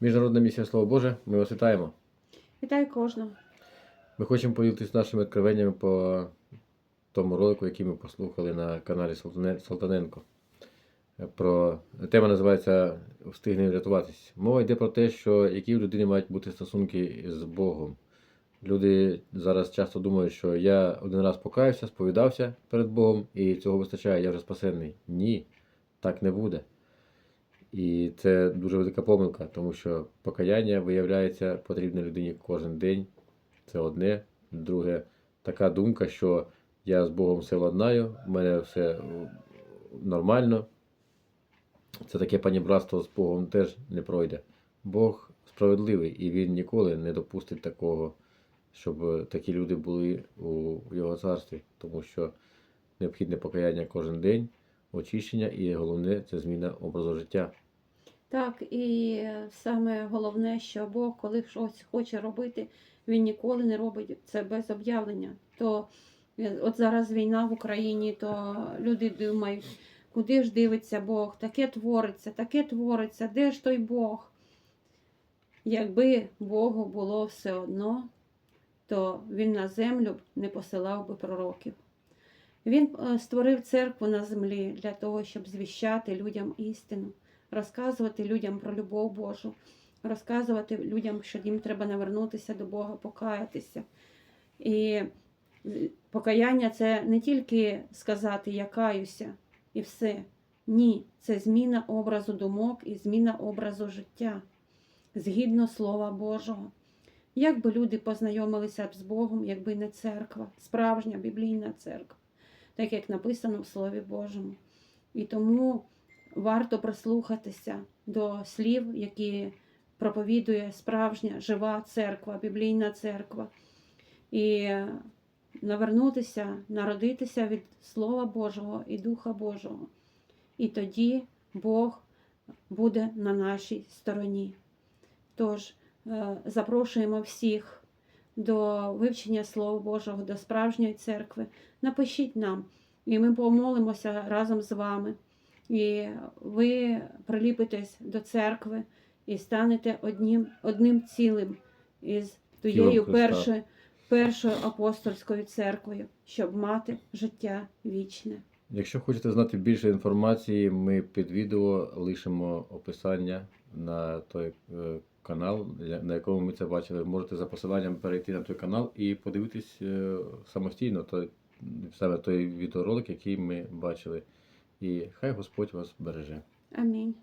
Міжнародна місія Слово Боже, ми вас вітаємо. Вітаю кожного. Ми хочемо поділитися нашими откровеннями по тому ролику, який ми послухали на каналі Салтаненко. Про... Тема називається Встигне врятуватись. Мова йде про те, що які в людини мають бути стосунки з Богом. Люди зараз часто думають, що я один раз покаявся, сповідався перед Богом, і цього вистачає, я вже спасенний. Ні, так не буде. І це дуже велика помилка, тому що покаяння виявляється потрібне людині кожен день. Це одне. Друге, така думка, що я з Богом все ладнаю, в мене все е, нормально. Це таке панібратство з Богом теж не пройде. Бог справедливий і Він ніколи не допустить такого, щоб такі люди були у його царстві, тому що необхідне покаяння кожен день, очищення, і головне це зміна образу життя. Так, і саме головне, що Бог, коли щось хоче робити, він ніколи не робить це без об'явлення. То е, от зараз війна в Україні, то люди думають, куди ж дивиться Бог, таке твориться, таке твориться, де ж той Бог? Якби Богу було все одно, то він на землю не посилав би пророків. Він е, створив церкву на землі для того, щоб звіщати людям істину, розказувати людям про любов Божу, розказувати людям, що їм треба навернутися до Бога, покаятися. І е, покаяння це не тільки сказати я каюся і все. Ні, це зміна образу думок і зміна образу життя згідно Слова Божого. Як би люди познайомилися б з Богом, якби не церква, справжня біблійна церква, так як написано в Слові Божому. І тому варто прислухатися до слів, які проповідує справжня жива церква, біблійна церква, і навернутися, народитися від Слова Божого і Духа Божого. І тоді Бог буде на нашій стороні. Тож е, запрошуємо всіх до вивчення Слова Божого, до справжньої церкви. Напишіть нам, і ми помолимося разом з вами. І ви приліпитесь до церкви і станете одним, одним цілим із тією першою, першою апостольською церквою, щоб мати життя вічне. Якщо хочете знати більше інформації, ми під відео лишимо описання на той е, канал, на якому ми це бачили. Можете за посиланням перейти на той канал і подивитись е, самостійно той, саме той відеоролик, який ми бачили. І хай Господь вас береже. Амінь.